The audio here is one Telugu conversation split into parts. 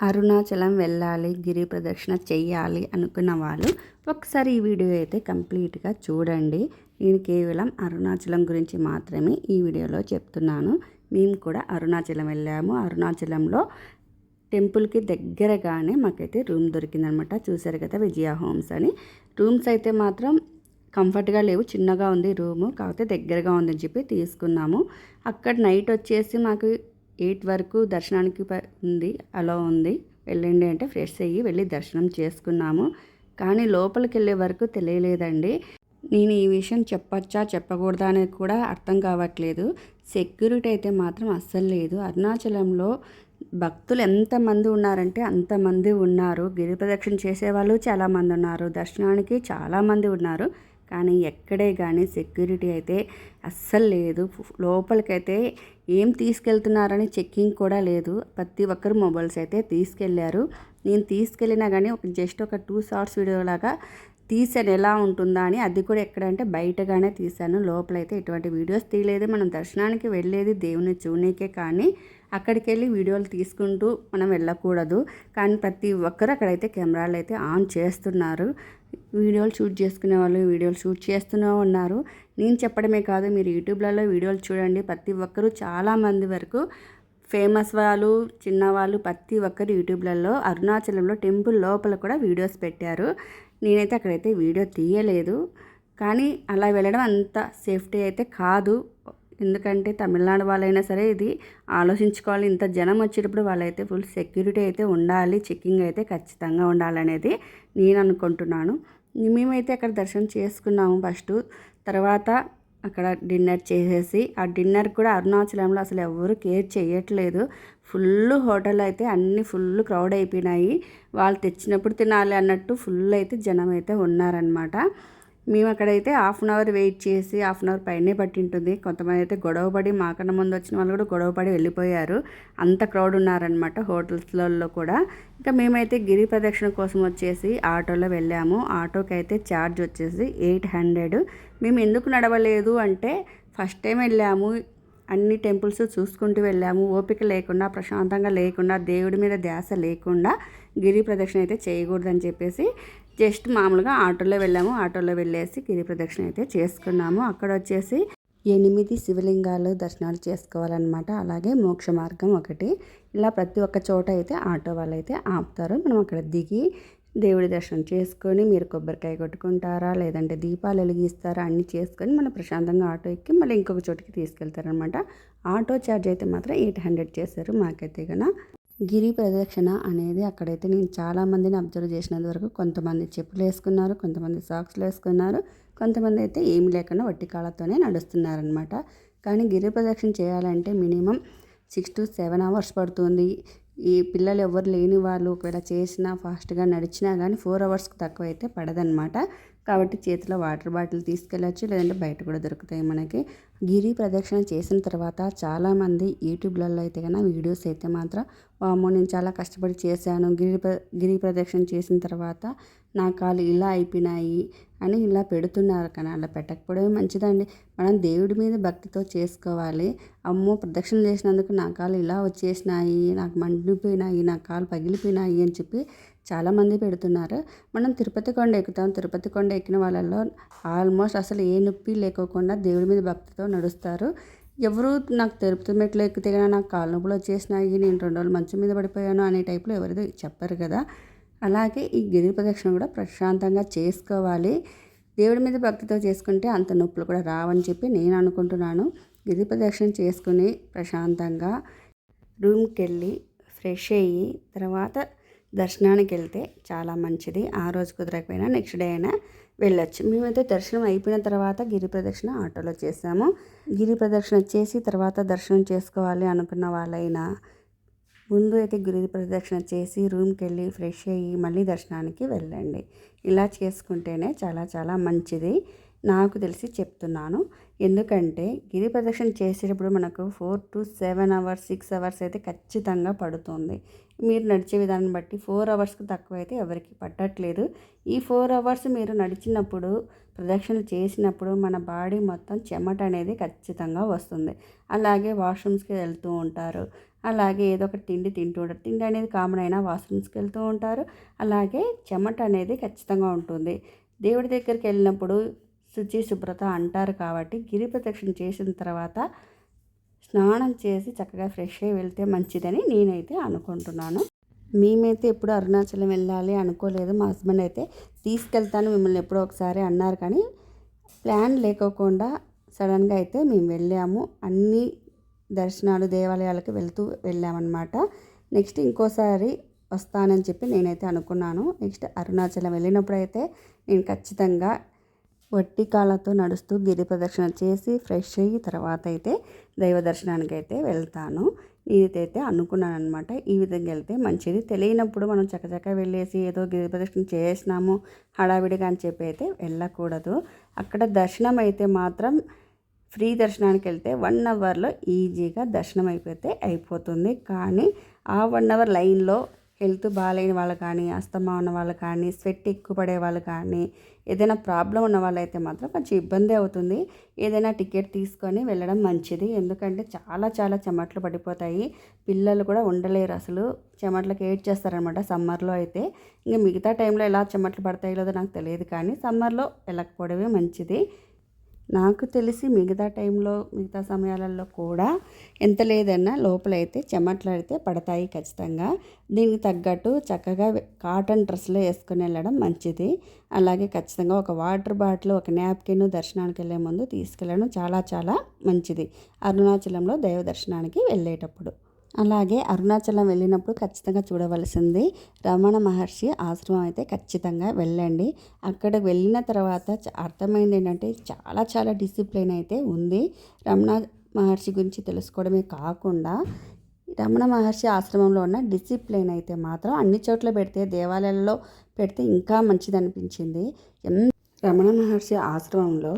అరుణాచలం వెళ్ళాలి గిరి ప్రదక్షిణ చెయ్యాలి అనుకున్న వాళ్ళు ఒకసారి ఈ వీడియో అయితే కంప్లీట్గా చూడండి. నేను కేవలం అరుణాచలం గురించి మాత్రమే ఈ వీడియోలో చెప్తున్నాను. మేము కూడా అరుణాచలం వెళ్ళాము. అరుణాచలంలో టెంపుల్కి దగ్గరగానే మాకైతే రూమ్ దొరికిందనమాట. చూసారు కదా విజయ హోమ్స్ అని. రూమ్స్ అయితే మాత్రం కంఫర్ట్గా లేవు. చిన్నగా ఉంది రూము కాకపోతే దగ్గరగా ఉందని చెప్పి తీసుకున్నాము. అక్కడ నైట్ వచ్చేసి మాకు ఎయిట్ వరకు దర్శనానికి ఉంది అలా ఉంది. వెళ్ళండి అంటే ఫ్రెష్ అయ్యి వెళ్ళి దర్శనం చేసుకున్నాము. కానీ లోపలికి వెళ్ళే వరకు తెలియలేదండి. నేను ఈ విషయం చెప్పచ్చా చెప్పకూడదా అనేది కూడా అర్థం కావట్లేదు. సెక్యూరిటీ అయితే మాత్రం అస్సలు లేదు. అరుణాచలంలో భక్తులు ఎంతమంది ఉన్నారంటే అంతమంది ఉన్నారు. గిరి ప్రదక్షిణ చేసేవాళ్ళు చాలామంది ఉన్నారు. దర్శనానికి చాలామంది ఉన్నారు. కానీ ఎక్కడే కానీ సెక్యూరిటీ అయితే అస్సలు లేదు. లోపలికైతే ఏం తీసుకెళ్తున్నారని చెక్కింగ్ కూడా లేదు. ప్రతి ఒక్కరు మొబైల్స్ అయితే తీసుకెళ్ళారు. నేను తీసుకెళ్ళినా కానీ ఒక జస్ట్ ఒక టూ షార్ట్స్ వీడియో లాగా తీసాను. ఎలా ఉంటుందా అని అది కూడా ఎక్కడంటే బయటగానే తీశాను. లోపలైతే ఎటువంటి వీడియోస్ తీయలేదు. మనం దర్శనానికి వెళ్ళేది దేవుని చూనేకే కానీ అక్కడికి వెళ్ళి వీడియోలు తీసుకుంటూ మనం వెళ్ళకూడదు. కానీ ప్రతి ఒక్కరు అక్కడైతే కెమెరాలు అయితే ఆన్ చేస్తున్నారు. వీడియోలు షూట్ చేసుకునే వాళ్ళు వీడియోలు షూట్ చేస్తూనే ఉన్నారు. నేను చెప్పడమే కాదు మీరు యూట్యూబ్లలో వీడియోలు చూడండి. ప్రతి ఒక్కరు చాలామంది వరకు ఫేమస్ వాళ్ళు చిన్నవాళ్ళు ప్రతి ఒక్కరు యూట్యూబ్లలో అరుణాచలంలో టెంపుల్ లోపల కూడా వీడియోస్ పెట్టారు. నేనైతే అక్కడైతే వీడియో తీయలేదు. కానీ అలా వెళ్ళడం అంత సేఫ్టీ అయితే కాదు. ఎందుకంటే తమిళనాడు వాళ్ళైనా సరే ఇది ఆలోచించుకోవాలి. ఇంత జనం వచ్చేటప్పుడు వాళ్ళైతే ఫుల్ సెక్యూరిటీ అయితే ఉండాలి. చెక్కింగ్ అయితే ఖచ్చితంగా ఉండాలనేది నేను అనుకుంటున్నాను. మేమైతే అక్కడ దర్శనం చేసుకున్నాము ఫస్ట్. తర్వాత అక్కడ డిన్నర్ చేసేసి ఆ డిన్నర్ కూడా అరుణాచలంలో అసలు ఎవరు కేర్ చేయట్లేదు ఫుల్ హోటల్ అయితే అన్ని ఫుల్ క్రౌడ్ అయిపోయినాయి. వాళ్ళు తెచ్చినప్పుడు తినాలి అన్నట్టు ఫుల్ అయితే జనం అయితే ఉన్నారనమాట మేము అక్కడైతే హాఫ్ అన్ అవర్ వెయిట్ చేసి హాఫ్ అన్ అవర్ పైనే పట్టి ఉంటుంది కొంతమంది అయితే గొడవపడి మాకన్నా ముందు వచ్చిన వాళ్ళు కూడా గొడవపడి వెళ్ళిపోయారు. అంత క్రౌడ్ ఉన్నారనమాట హోటల్స్లలో కూడా. ఇంకా మేమైతే గిరి ప్రదక్షిణ కోసం వచ్చేసి ఆటోలో వెళ్ళాము. ఆటోకి అయితే ఛార్జ్ వచ్చేసి ఎయిట్ హండ్రెడ్. మేము ఎందుకు నడవలేదు అంటే ఫస్ట్ టైం వెళ్ళాము. అన్ని టెంపుల్స్ చూసుకుంటూ వెళ్ళాము. ఓపిక లేకుండా ప్రశాంతంగా లేకుండా దేవుడి మీద ధ్యాస లేకుండా గిరి ప్రదక్షిణ అయితే చేయకూడదని చెప్పేసి జస్ట్ మామూలుగా ఆటోలో వెళ్ళాము. ఆటోలో వెళ్ళేసి గిరి ప్రదక్షిణ అయితే చేసుకున్నాము. అక్కడ వచ్చేసి ఎనిమిది శివలింగాలు దర్శనాలు చేసుకోవాలన్నమాట. అలాగే మోక్ష మార్గం ఒకటి. ఇలా ప్రతి ఒక్క చోట అయితే ఆటో వాళ్ళు అయితే ఆపుతారు. మనం అక్కడ దిగి దేవుడి దర్శనం చేసుకొని మీరు కొబ్బరికాయ కొట్టుకుంటారా లేదంటే దీపాలు వెలిగిస్తారా అన్నీ చేసుకొని మనం ప్రశాంతంగా ఆటో ఎక్కి మళ్ళీ ఇంకొక చోటికి తీసుకెళ్తారనమాట ఆటో ఛార్జ్ అయితే మాత్రం ఎయిట్ హండ్రెడ్ చేశారు. మాకైతే కన్నా గిరి ప్రదక్షిణ అనేది అక్కడైతే నేను చాలామందిని అబ్జర్వ్ చేసినంత వరకు కొంతమంది చెప్పులు వేసుకున్నారు కొంతమంది సాక్స్లు వేసుకున్నారు కొంతమంది అయితే ఏమి లేకుండా వట్టి కాళ్ళతోనే నడుస్తున్నారనమాట కానీ గిరి ప్రదక్షిణ చేయాలంటే minimum six to seven hours పడుతుంది. ఈ పిల్లలు ఎవరు లేని వాళ్ళు ఒకవేళ చేసినా ఫాస్ట్గా నడిచినా కానీ ఫోర్ అవర్స్కి తక్కువ అయితే పడదనమాట కాబట్టి చేతిలో వాటర్ బాటిల్ తీసుకెళ్ళచ్చు లేదంటే బయట కూడా దొరుకుతాయి మనకి. గిరి ప్రదక్షిణ చేసిన తర్వాత చాలామంది యూట్యూబ్లలో అయితే కన్నా వీడియోస్ అయితే మాత్రం వామో నేను చాలా కష్టపడి చేశాను గిరి గిరి ప్రదక్షిణ చేసిన తర్వాత నా కాలు ఇలా అయిపోయినాయి అని ఇలా పెడుతున్నారు కానీ అలా పెట్టకపోవడమే మంచిదండి. మనం దేవుడి మీద భక్తితో చేసుకోవాలి. అమ్మో ప్రదక్షిణ చేసినందుకు నా కాలు ఇలా వచ్చేసినాయి నాకు మండిపోయినాయి నా కాలు పగిలిపోయినాయి అని చెప్పి చాలామంది పెడుతున్నారు. మనం తిరుపతి కొండ ఎక్కుతాం. తిరుపతి కొండ ఎక్కిన వాళ్ళల్లో ఆల్మోస్ట్ అసలు ఏ నొప్పి లేకోకుండా దేవుడి మీద భక్తితో నడుస్తారు. ఎవరు నాకు తిరుపతి మెట్లు ఎక్కితే కానీ నాకు కాళ్ళ నొప్పులు వచ్చేసినాయి. నేను రెండు రోజులు మంచం మీద పడిపోయాను అనే టైప్లో ఎవరిది చెప్పరు కదా. అలాగే ఈ గిరి ప్రదక్షిణ కూడా ప్రశాంతంగా చేసుకోవాలి. దేవుడి మీద భక్తితో చేసుకుంటే అంత నొప్పులు కూడా రావని చెప్పి నేను అనుకుంటున్నాను. గిరి ప్రదక్షిణ చేసుకుని ప్రశాంతంగా రూమ్కి వెళ్ళి ఫ్రెష్ అయ్యి తర్వాత దర్శనానికి వెళ్తే చాలా మంచిది. ఆ రోజు కుదరకపోయినా నెక్స్ట్ డే అయినా వెళ్ళొచ్చు. మేమైతే దర్శనం అయిపోయిన తర్వాత గిరి ప్రదక్షిణ ఆటోలో చేసాము. గిరి ప్రదక్షిణ చేసి తర్వాత దర్శనం చేసుకోవాలి అనుకున్న వాళ్ళైనా ముందు అయితే గిరి ప్రదక్షిణ చేసి రూమ్కి వెళ్ళి ఫ్రెష్ అయ్యి మళ్ళీ దర్శనానికి వెళ్ళండి. ఇలా చేసుకుంటేనే చాలా చాలా మంచిది. నాకు తెలిసి చెప్తున్నాను. ఎందుకంటే గిరి ప్రదక్షిణ చేసేటప్పుడు మనకు four to seven hours six hours అయితే ఖచ్చితంగా పడుతుంది. మీరు నడిచే విధానం బట్టి ఫోర్ అవర్స్కి తక్కువ అయితే ఎవరికి పట్టట్లేదు. ఈ ఫోర్ అవర్స్ మీరు నడిచినప్పుడు ప్రదక్షిణ చేసినప్పుడు మన బాడీ మొత్తం చెమట అనేది ఖచ్చితంగా వస్తుంది. అలాగే వాష్రూమ్స్కి వెళ్తూ ఉంటారు. అలాగే ఏదో ఒక తిండి తింటూ ఉంటారు. తిండి అనేది కామన్ అయినా వాష్రూమ్స్కి వెళ్తూ ఉంటారు. అలాగే చెమట అనేది ఖచ్చితంగా ఉంటుంది. దేవుడి దగ్గరికి వెళ్ళినప్పుడు శుచి శుభ్రత అంటారు కాబట్టి గిరి ప్రదక్షిణ చేసిన తర్వాత స్నానం చేసి చక్కగా ఫ్రెష్ అయ్యి వెళ్తే మంచిదని నేనైతే అనుకుంటున్నాను. మేమైతే ఎప్పుడు అరుణాచలం వెళ్ళాలి అనుకోలేదు. మా హస్బెండ్ అయితే తీసుకెళ్తాను మిమ్మల్ని ఎప్పుడో ఒకసారి అన్నారు కానీ ప్లాన్ లేకోకుండా సడన్గా అయితే మేము వెళ్ళాము. అన్ని దర్శనాలు దేవాలయాలకు వెళ్తూ వెళ్ళామన్నమాట. నెక్స్ట్ ఇంకోసారి వస్తానని చెప్పి నేనైతే అనుకున్నాను. నెక్స్ట్ అరుణాచలం వెళ్ళినప్పుడు అయితే నేను ఖచ్చితంగా వట్టి కాళ్ళతో నడుస్తూ గిరి ప్రదక్షిణ చేసి ఫ్రెష్ అయ్యి తర్వాత అయితే దైవ దర్శనానికి అయితే వెళ్తాను. ఇదైతే అనుకున్నాను అనమాట ఈ విధంగా వెళ్తే మంచిది. తెలియనప్పుడు మనం చక్కచక్క వెళ్ళేసి ఏదో గిరి ప్రదక్షిణ చేసినాము హడావిడిగా అని చెప్పి అయితే వెళ్ళకూడదు. అక్కడ దర్శనం అయితే మాత్రం ఫ్రీ దర్శనానికి వెళ్తే వన్ అవర్లో ఈజీగా దర్శనం అయిపోతే అయిపోతుంది. కానీ ఆ వన్ అవర్ లైన్లో హెల్త్ బాగాలేని వాళ్ళు కానీ అస్తమా ఉన్న వాళ్ళు కానీ స్వెట్ ఎక్కువ పడే వాళ్ళు కానీ ఏదైనా ప్రాబ్లం ఉన్న వాళ్ళైతే మాత్రం కొంచెం ఇబ్బంది అవుతుంది. ఏదైనా టికెట్ తీసుకొని వెళ్ళడం మంచిది. ఎందుకంటే చాలా చాలా చెమట్లు పడిపోతాయి. పిల్లలు కూడా ఉండలేరు అసలు. చెమట్లకి ఏడ్ చేస్తారనమాట సమ్మర్లో అయితే. ఇంకా మిగతా టైంలో ఎలా చెమట్లు పడతాయో లేదో నాకు తెలియదు కానీ సమ్మర్లో వెళ్ళకపోవడమే మంచిది. నాకు తెలిసి మిగతా టైంలో మిగతా సమయాలలో కూడా ఎంత లేదన్నా లోపలైతే చెమట్లు అయితే పడతాయి ఖచ్చితంగా. దీనికి తగ్గట్టు చక్కగా కాటన్ డ్రెస్లో వేసుకొని వెళ్ళడం మంచిది. అలాగే ఖచ్చితంగా ఒక వాటర్ బాటిల్ ఒక నాప్కిన్ దర్శనానికి వెళ్ళే ముందు తీసుకెళ్ళడం చాలా చాలా మంచిది. అరుణాచలంలో దైవ దర్శనానికి వెళ్ళేటప్పుడు. అలాగే అరుణాచలం వెళ్ళినప్పుడు ఖచ్చితంగా చూడవలసింది రమణ మహర్షి ఆశ్రమం అయితే ఖచ్చితంగా వెళ్ళండి. అక్కడ వెళ్ళిన తర్వాత అర్థమైంది ఏంటంటే చాలా చాలా డిసిప్లిన్ అయితే ఉంది. రమణ మహర్షి గురించి తెలుసుకోవడమే కాకుండా రమణ మహర్షి ఆశ్రమంలో ఉన్న డిసిప్లిన్ అయితే మాత్రం అన్ని చోట్ల పెడితే దేవాలయాల్లో పెడితే ఇంకా మంచిది అనిపించింది రమణ మహర్షి ఆశ్రమంలో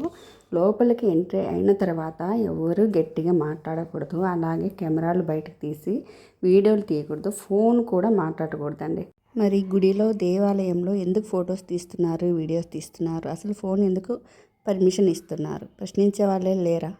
లోపలికి ఎంట్రీ అయిన తర్వాత ఎవరు గట్టిగా మాట్లాడకూడదు. అలాగే కెమెరాలు బయటకు తీసి వీడియోలు తీయకూడదు. ఫోన్ కూడా మాట్లాడకూడదండి. మరి గుడిలో దేవాలయంలో ఎందుకు ఫొటోస్ తీస్తున్నారు వీడియోస్ తీస్తున్నారు? అసలు ఫోన్ ఎందుకు పర్మిషన్ ఇస్తున్నారు? ప్రశ్నించే వాళ్ళే లేరా?